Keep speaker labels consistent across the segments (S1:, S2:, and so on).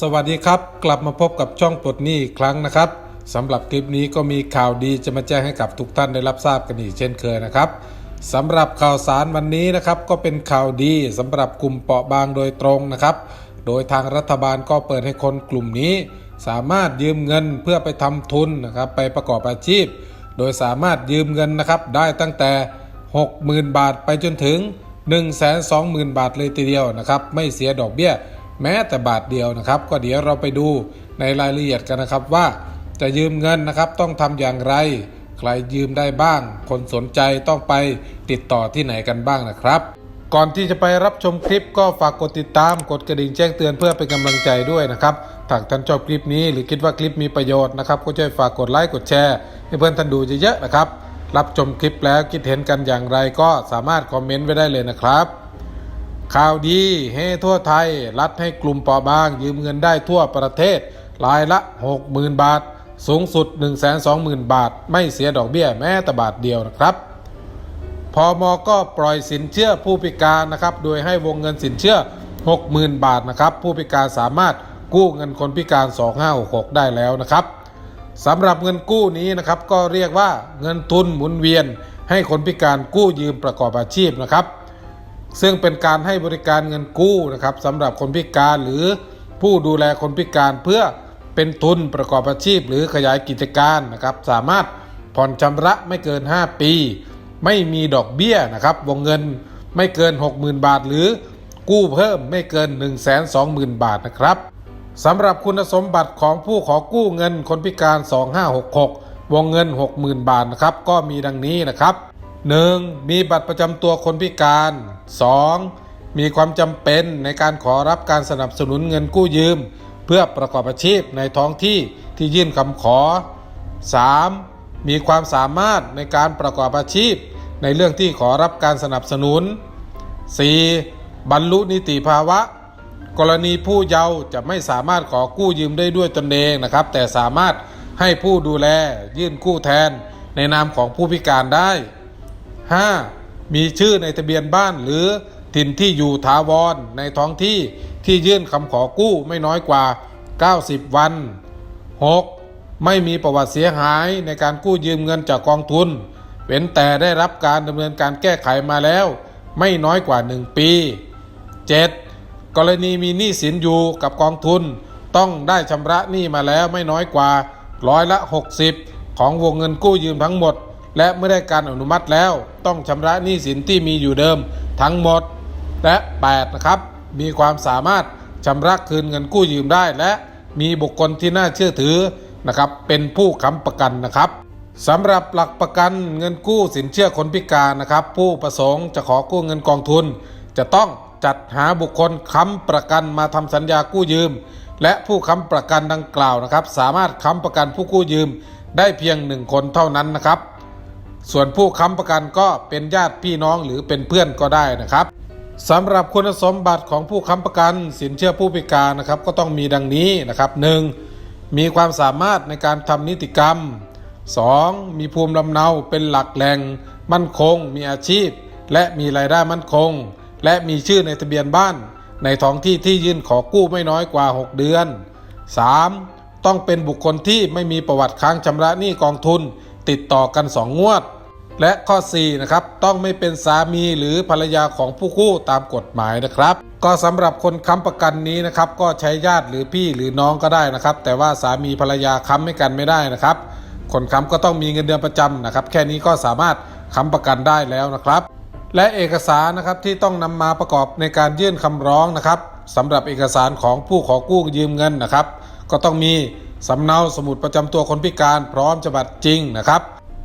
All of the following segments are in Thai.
S1: สวัสดีครับ กลับมาพบกับช่องปลดหนี้อีกครั้งนะครับสำหรับคลิปนี้ก็มีข่าวดีจะมาแจ้งให้กับทุกท่านได้รับทราบกันอีกเช่นเคยนะครับสำหรับข่าวสารวันนี้นะครับก็เป็นข่าวดีสำหรับกลุ่มเปราะบางโดยตรงนะครับ โดยทางรัฐบาลก็เปิดให้คนกลุ่มนี้ สามารถยืมเงินเพื่อไปทำทุนนะครับไปประกอบอาชีพ โดยสามารถยืมเงินนะครับได้ตั้งแต่ 60,000 บาทไปจนถึง 120,000 บาทเลยทีเดียวนะครับไม่เสียดอกเบี้ย แม้แต่บาทเดียวนะครับ ก็เดี๋ยวเราไปดูในรายละเอียดกันนะครับว่าจะยืมเงินนะครับต้องทำอย่างไร ใครยืมได้บ้าง คนสนใจต้องไปติดต่อที่ไหนกันบ้างนะครับ ก่อนที่จะไปรับชมคลิปก็ฝากกดติดตามกดกระดิ่งแจ้งเตือนเพื่อเป็นกำลังใจด้วยนะครับถ้าท่านชอบคลิปนี้หรือคิดว่าคลิปมีประโยชน์นะครับก็ช่วยฝากกดไลค์กดแชร์ให้เพื่อนท่านดูเยอะๆนะครับ รับชมคลิปแล้วคิดเห็นกันอย่างไรก็สามารถคอมเมนต์ไว้ได้เลยนะครับ ข่าวดีเฮทั่วไทย รัฐให้กลุ่มเปราะบาง ยืมเงินได้ทั่วประเทศรายละ 60,000 บาท สูงสุด 120,000 บาท ไม่เสียดอกเบี้ยแม้แต่บาทเดียวนะครับพอมอก็ปล่อยสินเชื่อผู้พิการนะครับ โดยให้วงเงินสินเชื่อ 60,000 บาทนะครับ ผู้พิการสามารถกู้เงินคนพิการ 2566 ได้แล้วนะครับสำหรับเงินกู้นี้นะครับก็เรียกว่าเงินทุนหมุนเวียน ให้คนพิการกู้ยืมประกอบอาชีพนะครับ ซึ่งเป็นการให้บริการเงินกู้นะครับสำหรับคนพิการหรือผู้ดูแลคนพิการเพื่อเป็นทุนประกอบอาชีพ หรือขยายกิจการนะครับ สามารถผ่อนชำระไม่เกิน 5 ปี ไม่มีดอกเบี้ยนะครับวงเงินไม่เกิน 60,000 บาท หรือกู้เพิ่มไม่เกิน 120,000 บาทนะครับสำหรับคุณสมบัติของผู้ขอกู้เงินคนพิการ 2566 วงเงิน 60,000 บาทนะครับก็มีดังนี้นะครับ 1. มีบัตรประจำตัวคนพิการ 2. มีความจำเป็นในการขอรับการสนับสนุนเงินกู้ยืม เพื่อประกอบอาชีพในท้องที่ที่ยื่นคำขอ 3. มีความสามารถในการประกอบอาชีพ ในเรื่องที่ขอรับการสนับสนุน 4. บรรลุนิติภาวะ กรณีผู้เยาว์จะไม่สามารถขอกู้ยืมได้ด้วยตนเองนะครับ แต่สามารถให้ผู้ดูแลยื่นกู้แทน ในนามของผู้พิการได้ 5. มีชื่อในทะเบียนบ้านหรือถิ่นที่อยู่ถาวรในท้องที่ที่ยื่นคำขอกู้ไม่น้อยกว่า 90 วัน 6. ไม่มีประวัติเสียหายในการกู้ยืมเงินจากกองทุน เว้นแต่ได้รับการดำเนินการแก้ไขมาแล้ว ไม่น้อยกว่า 1 ปี 7. กรณีมีหนี้สินอยู่กับกองทุน ต้องได้ชำระหนี้มาแล้วไม่น้อยกว่าร้อยละ 60 ของวงเงินกู้ยืมทั้งหมด และเมื่อได้การอนุมัติแล้วต้องชำระหนี้สินที่มีอยู่เดิมทั้งหมด และ 8 นะครับ มีความสามารถชำระคืนเงินกู้ยืมได้ และมีบุคคลที่น่าเชื่อถือนะครับเป็นผู้ค้ำประกันนะครับสำหรับหลักประกันเงินกู้สินเชื่อคนพิการนะครับ ผู้ประสงค์จะขอกู้เงินกองทุน จะต้องจัดหาบุคคลค้ำประกันมาทำสัญญากู้ยืม และผู้ค้ำประกันดังกล่าวนะครับ สามารถค้ำประกันผู้กู้ยืมได้เพียงหนึ่งคนเท่านั้นนะครับ ส่วนผู้ค้ำประกันก็เป็นญาติพี่น้องหรือเป็นเพื่อนก็ได้นะครับสำหรับคุณสมบัติของผู้ค้ำประกัน สินเชื่อผู้พิการนะครับ ก็ต้องมีดังนี้นะครับ 1. มีความสามารถในการทำนิติกรรม 2. มีภูมิลำเนาเป็นหลักแหล่ง มั่นคง มีอาชีพ และมีรายได้มั่นคง และมีชื่อในทะเบียนบ้าน ในท้องที่ที่ยื่นขอกู้ไม่น้อยกว่า 6 เดือน 3. ต้องเป็นบุคคลที่ไม่มีประวัติค้างชำระหนี้กองทุน ติดต่อกัน 2 งวด และข้อ4นะครับต้องไม่เป็นสามีหรือภรรยาของผู้กู้ตามกฎหมายนะครับ ก็สำหรับคนค้ำประกันนี้นะครับก็ใช้ญาติหรือพี่หรือน้องก็ได้นะครับ แต่ว่าสามีภรรยาค้ำให้กันไม่ได้นะครับ คนค้ำก็ต้องมีเงินเดือนประจำนะครับ แค่นี้ก็สามารถค้ำประกันได้แล้วนะครับ และเอกสารนะครับที่ต้องนำมาประกอบในการยื่นคำร้องนะครับสำหรับเอกสารของผู้ขอกู้ยืมเงินนะครับ ก็ต้องมีสำเนาสมุดประจำตัวคนพิการพร้อมฉบับจริงนะครับ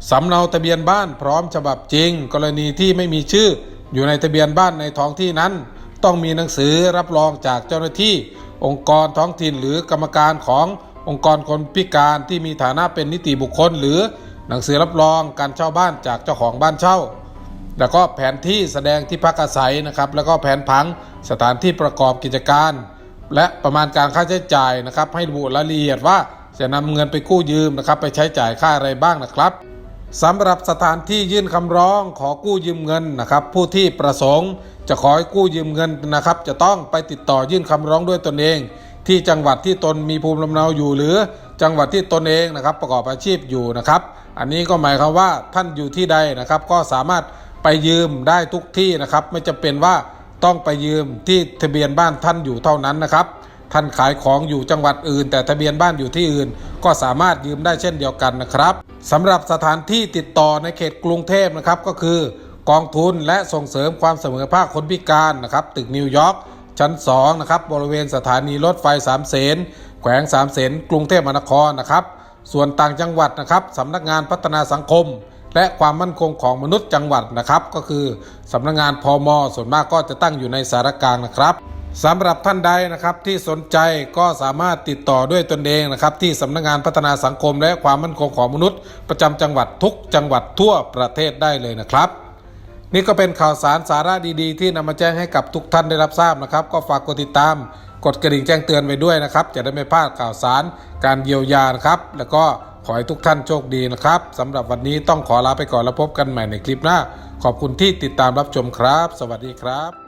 S1: สำเนาทะเบียนบ้านพร้อมฉบับจริง กรณีที่ไม่มีชื่อ อยู่ในทะเบียนบ้านในท้องที่นั้น ต้องมีหนังสือรับรองจากเจ้าหน้าที่ องค์กรท้องถิ่นหรือกรรมการขององค์กรคนพิการที่มีฐานะเป็นนิติบุคคล หรือหนังสือรับรองการเช่าบ้านจากเจ้าของบ้านเช่า แล้วก็แผนที่แสดงที่พักอาศัยนะครับ แล้วก็แผนผังสถานที่ประกอบกิจการ และประมาณการค่าใช้จ่ายนะครับ ให้ระบุรายละเอียดว่าจะนำเงินไปกู้ยืมนะครับ ไปใช้จ่ายค่าอะไรบ้างนะครับ สำหรับสถานที่ยื่นคำร้องขอกู้ยืมเงินนะครับ ผู้ที่ประสงค์จะขอให้กู้ยืมเงินนะครับ จะต้องไปติดต่อยื่นคำร้องด้วยตนเอง ที่จังหวัดที่ตนมีภูมิลำเนาอยู่ หรือจังหวัดที่ตนเองนะครับ ประกอบอาชีพอยู่นะครับ อันนี้ก็หมายความว่าท่านอยู่ที่ใดนะครับ ก็สามารถไปยืมได้ทุกที่นะครับ ไม่จำเป็นว่าต้องไปยืมที่ทะเบียนบ้านท่านอยู่เท่านั้นนะครับ ท่านขายของอยู่จังหวัดอื่น แต่ทะเบียนบ้านอยู่ที่อื่น ก็สามารถยืมได้เช่นเดียวกันนะครับสำหรับสถานที่ติดต่อในเขตกรุงเทพนะครับก็คือกองทุนและส่งเสริมความเสมอภาคคนพิการนะครับตึกนิวยอร์กชั้น2นะครับบริเวณสถานีรถไฟสามเสนแขวงสามเสนกรุงเทพมหานครนะครับส่วนต่างจังหวัดนะครับสำนักงานพัฒนาสังคม และความมั่นคงของมนุษย์จังหวัดนะครับ ก็คือสำนักงานพอมส่วนมากก็จะตั้งอยู่ในสารกลางนะครับ สำหรับท่านใดนะครับที่สนใจก็สามารถติดต่อด้วยตนเองนะครับที่สำนักงานพัฒนาสังคมและความมั่นคงของมนุษย์ ประจำจังหวัดทุกจังหวัดทั่วประเทศได้เลยนะครับ นี่ก็เป็นข่าวสารสาระดีๆ ที่นำมาแจ้งให้กับทุกท่านได้รับทราบนะครับ ก็ฝากกดติดตาม กดกระดิ่งแจ้งเตือนไว้ด้วยนะครับ จะได้ไม่พลาดข่าวสารการเยียวยานะครับแล้วก็ขอให้ทุกท่านโชคดีนะครับสำหรับวันนี้ต้องขอลาไปก่อนแล้วพบกันใหม่ในคลิปหน้า ขอบคุณที่ติดตามรับชมครับ สวัสดีครับ